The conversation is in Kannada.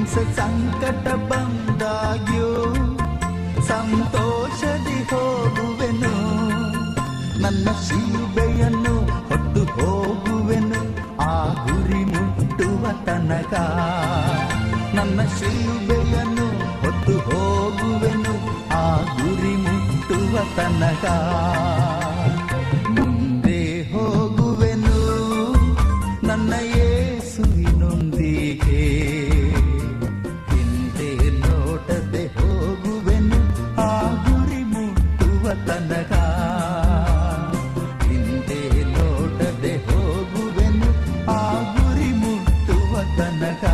ಹಿಂಸ ಸಂಕಟ ಬಂದಾಗ್ಯೂ ಸಂತೋಷದಿ ಹೋಗುವೆನು ನನ್ನ ಶಿಲ್ಬೆಯನ್ನು ಹೊಟ್ಟು ಹೋಗುವೆನು ಆ ಗುರಿ ಮುಟ್ಟುವ ತನಕ ನನ್ನ ಶಿಲ್ಬೆಯನ್ನು ಹೊತ್ತು ಹೋಗುವೆನು ಆ ಗುರಿ ಮುಟ್ಟುವ ತನಕ ಮುಂದೆ ಹೋಗುವೆನು ನನ್ನ ತನಗ ಹಿಂದೆ ನೋಡದೆ ಹೋಗುವೆನು ಆ ಗುರಿ ಮುಟ್ಟುವ ತನಗ